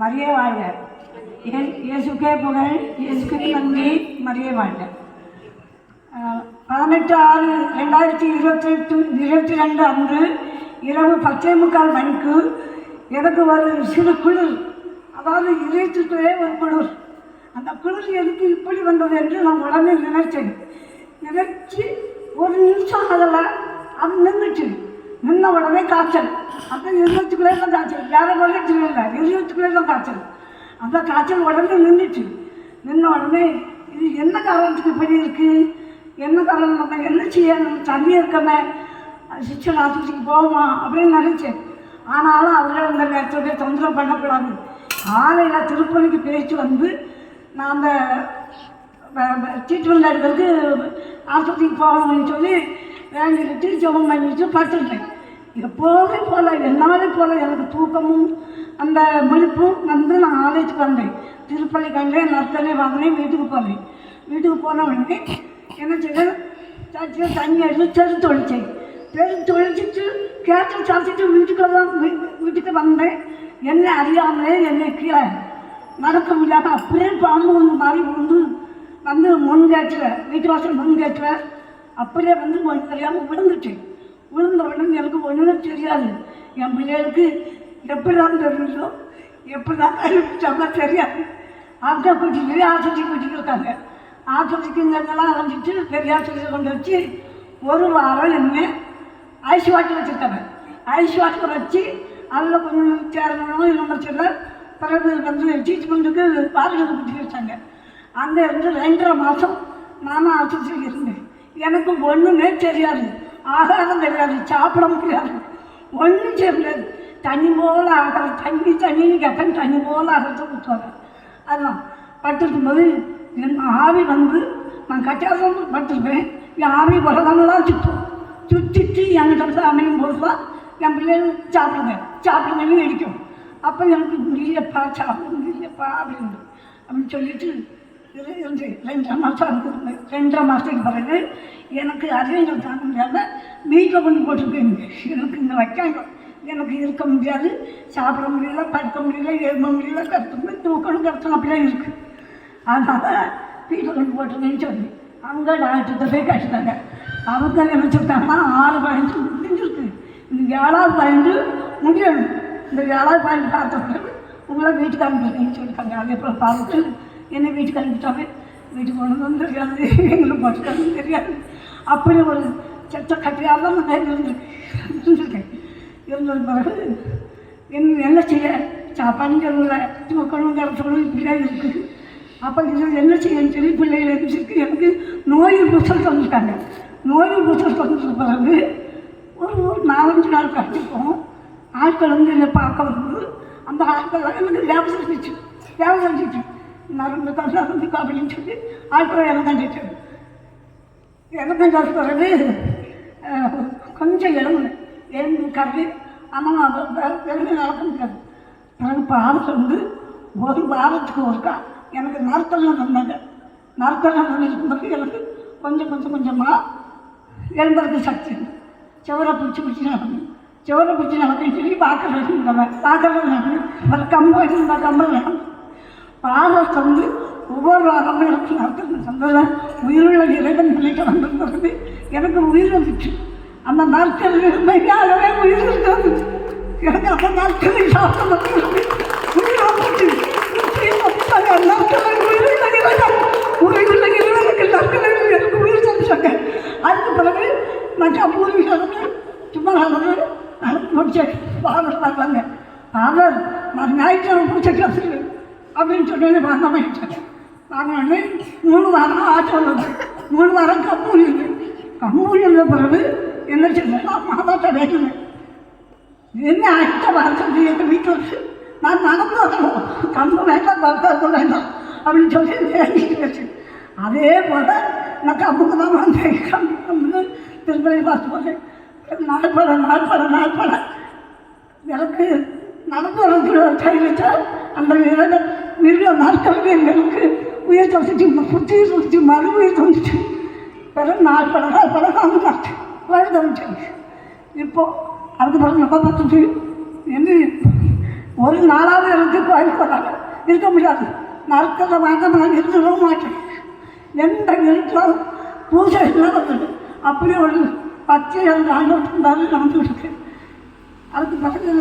மறிய வாழ்க. இயேசுக்கே புகழ் இயேசுக்கு நன்றி மறிய வாழ்க. பதினெட்டு ஆறு ரெண்டாயிரத்தி இருபத்தெட்டு இருபத்தி ரெண்டு அன்று இரவு பத்தே முக்கால் மணிக்கு எனக்கு ஒரு சிறு குளிர் அதாவது இதயத்துக்குள்ளே ஒரு குளிர். அந்த குளிர் எனக்கு இப்படி வந்தது என்று நான் உடனே நினைச்சேன் நினைச்சு ஒரு நிமிஷம் அதில் அது நின்றுச்சு. முன்ன உடனே காய்ச்சல். அந்த இருபத்துக்குள்ளே தான் காய்ச்சல். வேற உலகத்தில் இல்லை இருபத்துக்குள்ளே தான் காய்ச்சல். அந்த காய்ச்சல் உடனே நின்றுச்சு. நின்ன உடனே இது என்ன காரணத்துக்கு இப்படி இருக்குது என்ன காரணம்? நம்ம என்ன செய்யணும்? தண்ணி இருக்கமே. சிக்ஷன் ஆஸ்பத்திரிக்கு போவோமா? அப்படின்னு நினச்சேன். ஆனாலும் அவர்கள் அந்த நேரத்துடைய தொந்தரவு பண்ணக்கூடாது. காலையில் திருப்பதிக்கு பேச்சு வந்து நான் அந்த ட்ரீட்மெண்ட் எடுக்கிறதுக்கு ஆஸ்பத்திரிக்கு போகணும்னு சொல்லி வேண்டிக்கிட்டு ஜெபம் பண்ணிட்டு படுத்துட்டேன் எப்போதுமே போல எல்லாரும் போல எனக்கு தூக்கமும் அந்த முழிப்பும் வந்து நான் ஆலேஜ் வந்தேன். திருப்பள்ளி கண்டேன் நர்த்தனை வாங்கினேன் வீட்டுக்கு போனேன். வீட்டுக்கு போன உடனே என்ன செய்ய சர்ச்சில் தண்ணி எடுத்து தெரு தொழிச்சேன் தெரு தொழிச்சிட்டு கேட்டு சாத்திட்டு வீட்டுக்கு தான் வீட்டுக்கு வந்தேன். என்னை அறியாமலே என்னை கீழே நடக்க முடியாத அப்படியே பாம்பு வந்து மாதிரி வந்து வந்து முன் முன்கேட்டில் வீட்டு வாசல் முன்கேட்டில் அப்படியே வந்து ஒன்று தெரியாமல் விழுந்துட்டேன். விழுந்த உடனே எனக்கு ஒன்றுமே தெரியாது. என் பிள்ளைகளுக்கு எப்படி தான் தெரிஞ்சோ எப்படி தான் கண்டுபிடிச்சாங்க தெரியாது. ஆட்டோ கூட்டிட்டு ஆஸ்பத்திரி கூட்டிட்டு இருக்காங்க. ஆஸ்பத்திரிக்கு இங்கெல்லாம் அலைஞ்சிட்டு பெரிய ஆஸ்பத்திரி கொண்டு வச்சு ஒரு வாரம் என்ன ஐஸ் வாட்டர் வச்சுருக்காங்க. ஐஸ் வாட்டர் வச்சு அதில் கொஞ்சம் சேரணும் இல்லை சொல்ல பிறகு வந்து ட்ரீட்மெண்ட்டுக்கு பாதுகாப்பு கூட்டி வச்சாங்க. அங்கே இருந்து ரெண்டரை மாதம் நானும் ஆஸ்பத்திரியில் இருந்தேன். எனக்கு ஒன்றுமே தெரியாது. ஆகாரம் தெரியாது சாப்பிட முடியாது ஒன்றும் செய்ய முடியாது. தண்ணி போல ஆகிற தண்ணி தண்ணின்னு கேட்பேன் தண்ணி போல ஆகிறத கொடுத்தாங்க அதான் பட்டிருக்கும் போது என் ஆவி வந்து நான் கட்டாசம் பட்டிருப்பேன் என் ஆவி உலகமெல்லாம் சுற்றும் சுற்றிட்டு என்கிட்ட அமையும் போது தான் என் பிள்ளைகள் சாப்பிடுங்க. சாப்பிடுங்கன்னு அடிக்கும் அப்போ எனக்கு முடியலப்பா சாப்பிட முடியலப்பா அப்படின்னு அப்படின்னு சொல்லிட்டு இது இருந்து ரெண்டரை மாதம் இருக்குது ரெண்டரை மாதத்துக்கு பிறகு எனக்கு அறிவியல் தாங்க முடியாமல் வீட்டில் கொண்டு போட்டிருக்கேன். எனக்கு இங்கே வைக்காங்க. எனக்கு இருக்க முடியாது சாப்பிட முடியல படுக்க முடியல எழுத முடியல கற்று தூக்கணும் கற்று அப்படிலாம் இருக்குது அதனால் வீட்டில் கொண்டு போட்டிருக்கேன்னு சொல்லி அங்கே டாக்டர்கிட்ட போய் கட்டிட்டாங்க. அவங்க என்ன சொல்லிட்டாங்கன்னா ஆறு பதினஞ்சு முடிஞ்சிருக்கு. இந்த ஏழாவது பதினஞ்சு முடியணும். இந்த ஏழாவது பதினஞ்சு பார்த்த பிறகு உங்களை வீட்டுக்கு அனுப்பிடுங்கன்னு சொல்லிட்டாங்க. அதே போல் பார்த்துட்டு என்னை வீட்டுக்கு அனுப்பிட்டாங்க. வீட்டுக்கு கொண்டு வந்து தெரியாது. எங்களுக்கு போட்டுக்கான்னு தெரியாது. அப்படி ஒரு செத்த கட்டையாக தான் நான் இருந்திருக்கேன். இருந்தது பிறகு என்ன என்ன செய்ய? சாப்பாடும் சொல்லல. மக்களும் கிடச்சணும் இப்படிதான் இருக்குது அப்போ இது என்ன செய்யணும்னு சொல்லி பிள்ளைகள் இருந்துருக்கு எனக்கு நோய் புத்தல் தந்துட்டாங்க. நோய் புத்தல் தந்தது பிறகு ஒரு ஒரு நாலஞ்சு நாள் கட்டிப்போம். ஆட்கள் வந்து என்னை பார்க்க வந்து அந்த ஆட்கள் எனக்கு வேலை செஞ்சிச்சு. வேலை செஞ்சிச்சு. நரம்பு நரம்பு அப்படின்னு சொல்லி ஆட்டோ எனக்கு கண்டிச்சு இறந்ததுக்கு பிறகு கொஞ்சம் எழுந்தேன் எழுந்து கறி ஆனால் எழுந்து நடக்க முடியாது. பிறகு பாடத்தில் வந்து ஒரு வாரத்துக்கு ஒருக்கா எனக்கு நறுத்தலாம் தந்தாங்க நறுத்தலாம் பிறகு எனக்கு கொஞ்சம் கொஞ்சம் கொஞ்சமாக எழும்புறதுக்கு சக்தி. உண்டு. பிடிச்சி பிடிச்சி நடக்கணும். சுவரை பிடிச்சி நடக்கணும்னு சொல்லி பார்க்கறது இருந்தவன் பார்க்கறது நடக்கணும் ஒரு கம்பு இந்த கம்பல் நடக்கணும் பாடத்தை வந்து ஒவ்வொரு ராகமும் எனக்கு நடத்தணும் சந்தோஷம் உயிருள்ள இறைவன் பிள்ளைக்கு வந்திருந்தது எனக்கு உயிர் வந்துச்சு. அந்த நாட்கள் மெய்யாலவே உயிர் இருந்தது. எனக்கு அந்த நாட்களை சாப்பிட உயிர் வந்துச்சு. அந்த நாட்களில் உயிருள்ள எனக்கு உயிர் அதுக்கு பிறகு மற்ற பூர்வீகர்கள் சும்மா நடந்து நடந்து பாடல் பார்த்தாங்க பாடல் நான் ஞாயிற்றுக்கிழமை பிடிச்சிட்டு அப்படின்னு சொல்லி வாங்க போயிட்டாங்க மூணு வாரம் ஆச்சு வந்தது. மூணு வாரம் கம்மூலி கம்மூலி இருந்த பிறகு என்ன செய்யலாம் மாதாட்ட வேணும் என்ன அடுத்த வாரத்தில் எங்கள் வீட்டில் வச்சு நான் நடந்து வரணும். கம்பு வேண்டாம் பக்தா வேண்டாம் அப்படின்னு சொல்லி வேண்டிட்டு வச்சு அதே போல் நான் கம்புக்கு தான் வந்தேன். கம்பு கம்பு திருப்பதி பார்த்து போட்டேன் நாற்பட நாற்பட நாற்பட எனக்கு நடந்து வரக்கூடிய கை வச்சா அந்த இரண்டு மிருக நாட்களுக்கு எங்களுக்கு உயிர் தொலைச்சி புத்தி தொலைச்சி மறு உயிர் தொலைச்சி பிறகு நாள் படம் நாள் படம் நாலு நாட்டு வயது இப்போ அதுக்கு பிறகு நம்ம பார்த்துட்டு என்ன ஒரு நாளாவது இருந்து கோயில் போனாங்க இருக்க முடியாது. நறுக்கிறத வாங்க நான் இருந்துடவும் மாட்டேன். எந்த வீட்டிலும் பூஜை எல்லாம் அப்படியே அப்படி ஒரு பத்து இரண்டு ஆண்டு இருந்தாலும் நடந்து இருக்கு. அதுக்கு பிறகு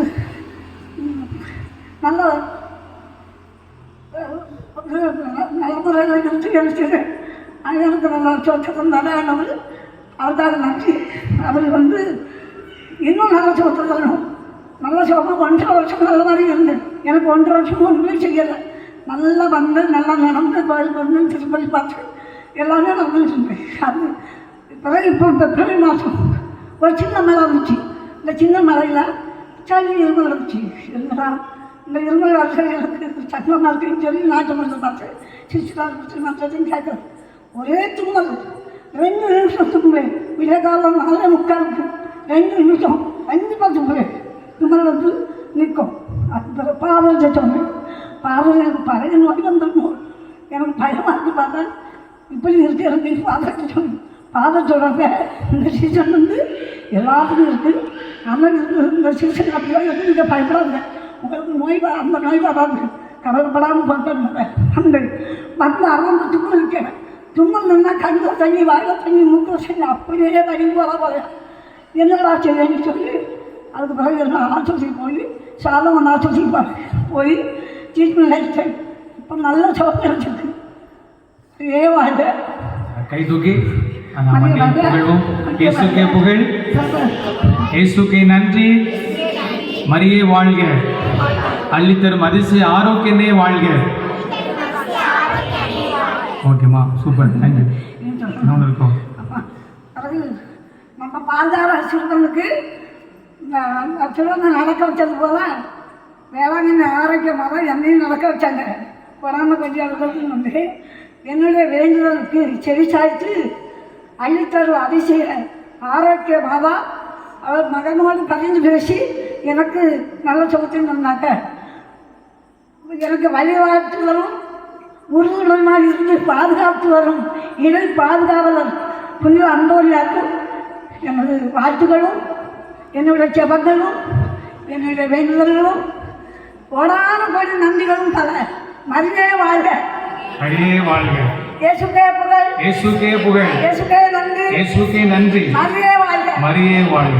நல்லா நலமுறையில் இருந்து எனக்கு எனக்கு நல்லா சொத்தம் நல்லானவர் அவருக்காக நன்றி அவர் வந்து இன்னும் நல்ல சொத்து தரணும் நல்ல சோகம் ஒன்றரை வருஷம் நல்ல மாதிரி இருந்தேன் எனக்கு ஒன்றரை வருஷம் ஒன்றுமே செய்யலை நல்லா வந்து நல்லா நடந்து கோயில் வந்து திருப்பதி பார்த்து எல்லாமே நடந்துட்டு இருந்தேன் அது பிறகு இப்போ இந்த பிறகு மாதம் ஒரு சின்ன மலை இருந்துச்சு. இந்த சின்ன மலையில் சளி இருமல் இருந்துச்சு. என்னடா இந்த இருமல் வருஷம் எனக்கு சக்கரமாக இருக்குன்னு சொல்லி நாட்டு மருந்து பார்த்தேன். சிஸ்டர் மற்றதையும் கேட்க ஒரே தும்மல் ரெண்டு நிமிஷம் தும்புவேன் விடிய காலம் நாலே முக்காலுக்கு ரெண்டு நிமிஷம். கண்டிப்பாக தும்புவேன் தும்மல் வந்து நிற்கும். அப்புறம் பாவல் சொன்னேன் பாவல் எனக்கு பழைய நோய் வந்துடணும் எனக்கு பயமாக இருந்து பார்த்தா இப்படி இருக்கு எனக்கு பாதத்தை சொல்லு பாதம் சொல்கிறாங்க இந்த சீசன் வந்து எல்லாத்துக்கும் இருக்குது நம்ம இந்த சீசன் அப்படிலாம் இருக்கு. நீங்கள் பயப்படாதுங்க. உங்களுக்கு நோய் அந்த நோய் வராது கவலைப்படாமல் பார்க்கணும் அந்த மற்ற அறந்து தும்மல் இருக்கேன் தும்மல் நின்னா கண்ணில் தண்ணி வாயில தண்ணி மூக்கில் தண்ணி அப்படியே வழி போல போல. என்னடா செய்யன்னு சொல்லி அதுக்கு பிறகு நான் ஆஸ்பத்திரிக்கு போய் சாதவன் ஆஸ்பத்திரிக்கு போனேன். போய் ட்ரீட்மெண்ட் எடுத்தேன். இப்போ நல்ல சோகம் இருக்குது ஏ வாழ்ந்த கை தூக்கி புகழ். இயேசுக்கே நன்றி. மரியே வாழ்க. அள்ளித்தரும் அதிசய ஆரோக்கியமே வாழ்க. ஓகேம்மா சூப்பர் தேங்க்யூ இன்னொன்று இருக்கோம். நம்ம பாஞ்சால சிறுவனுக்கு சிறுவனை நடக்க வச்சது போல வேளாங்கண்ணி ஆரோக்கியமாக தான் என்னையும் நடக்க வச்சாங்க. பொறாம கொஞ்சம் வந்து என்னுடைய வேண்டுதலுக்கு செவி சாய்த்து அள்ளித்தரும் அதிசய ஆரோக்கியமாக அவர் மகனோடு பகிர்ந்து பேசி எனக்கு நல்ல சுகத்தையும் தந்தாங்க. எனக்கு வழிகாட்டு வரும் உறுதுணையாக இருந்து பாதுகாத்து வரும் இணை பாதுகாவலர் புனித அன்போரியாக்கும் எனது வாழ்த்துக்களும் என்னுடைய செபங்களும் என்னுடைய வேண்டுதல்களும் கோடான கோடி நன்றிகளும் பல மரியே வாழ்க. மரியே வாழ்க. இயேசுக்கே புகழ். இயேசுக்கே புகழ். இயேசுக்கே நன்றி. இயேசுக்கே நன்றி. மரியே வாழ்க. மரியே வாழ்க.